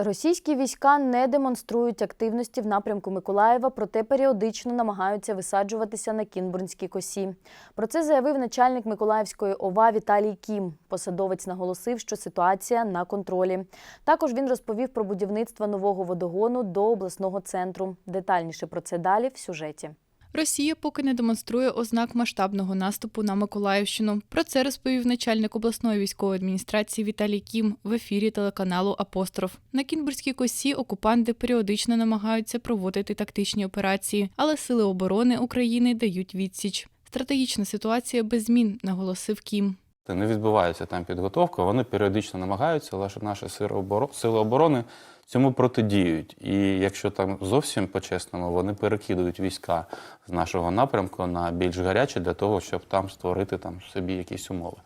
Російські війська не демонструють активності в напрямку Миколаєва, проте періодично намагаються висаджуватися на Кінбурнській косі. Про це заявив начальник Миколаївської ОВА Віталій Кім. Посадовець наголосив, що ситуація на контролі. Також він розповів про будівництво нового водогону до обласного центру. Детальніше про це далі в сюжеті. Росія поки не демонструє ознак масштабного наступу на Миколаївщину. Про це розповів начальник обласної військової адміністрації Віталій Кім в ефірі телеканалу Апостроф. На Кінбурзькій косі окупанти періодично намагаються проводити тактичні операції, але сили оборони України дають відсіч. Стратегічна ситуація без змін, наголосив Кім. Не відбувається там підготовка, вони періодично намагаються, але ж наші сили оборони цьому протидіють. І якщо там зовсім по-чесному, вони перекидують війська з нашого напрямку на більш гарячі для того, щоб там створити там собі якісь умови.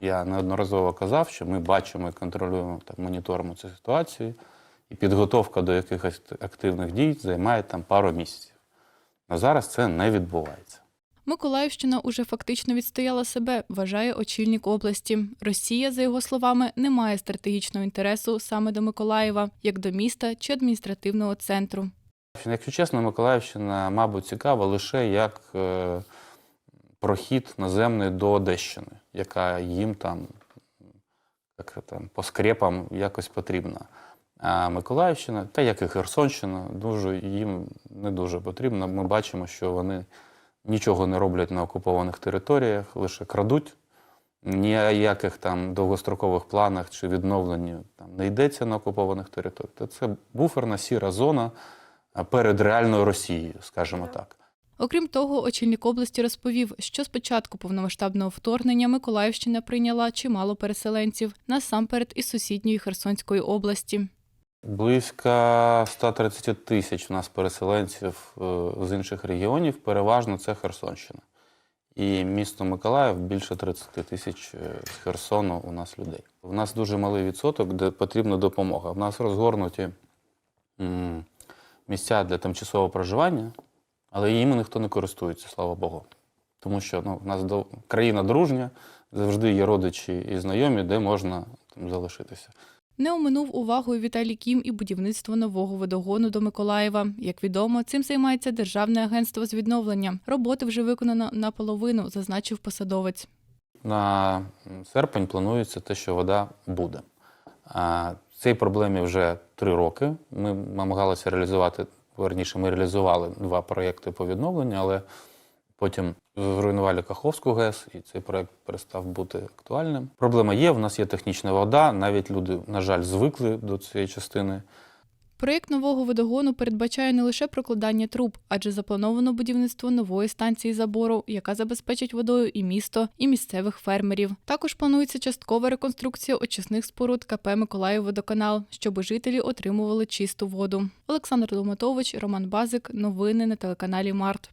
Я неодноразово казав, що ми бачимо і контролюємо там, моніторимо цю ситуацію, і підготовка до якихось активних дій займає там пару місяців. А зараз це не відбувається. Миколаївщина уже фактично відстояла себе, вважає очільник області. Росія, за його словами, не має стратегічного інтересу саме до Миколаєва, як до міста чи адміністративного центру. Якщо чесно, Миколаївщина, мабуть, цікава лише як е, прохід наземний до Одещини, яка їм там, як там по скрепам якось потрібна. А Миколаївщина, та як і Херсонщина, дуже їм не дуже потрібно. Ми бачимо, що вони нічого не роблять на окупованих територіях, лише крадуть. Ніяких там довгострокових планах чи відновленні там не йдеться на окупованих територіях. Це буферна сіра зона перед реальною Росією, скажімо так. Окрім того, очільник області розповів, що з початку повномасштабного вторгнення Миколаївщина прийняла чимало переселенців насамперед із сусідньої Херсонської області. Близько 130 тисяч у нас переселенців е, з інших регіонів, переважно це Херсонщина. І місто Миколаїв більше 30 тисяч е, з Херсону у нас людей. У нас дуже малий відсоток, де потрібна допомога. У нас розгорнуті місця для тимчасового проживання, але їм ніхто не користується, слава Богу. Тому що ну, у нас до... країна дружня, завжди є родичі і знайомі, де можна там, залишитися. Не оминув увагою Віталій Кім і будівництво нового водогону до Миколаєва. Як відомо, цим займається Державне агентство з відновлення. Роботи вже виконано наполовину, зазначив посадовець. На серпень планується те, що вода буде. Цій проблемі вже три роки. Ми намагалися реалізувати, верніше, ми реалізували два проєкти по відновленню, але потім зруйнували Каховську ГЕС, і цей проєкт перестав бути актуальним. Проблема є, в нас є технічна вода, навіть люди, на жаль, звикли до цієї частини. Проєкт нового водогону передбачає не лише прокладання труб, адже заплановано будівництво нової станції забору, яка забезпечить водою і місто, і місцевих фермерів. Також планується часткова реконструкція очисних споруд КП Миколаївводоканал, щоб жителі отримували чисту воду. Олександр Ломатович, Роман Базик. Новини на телеканалі Март.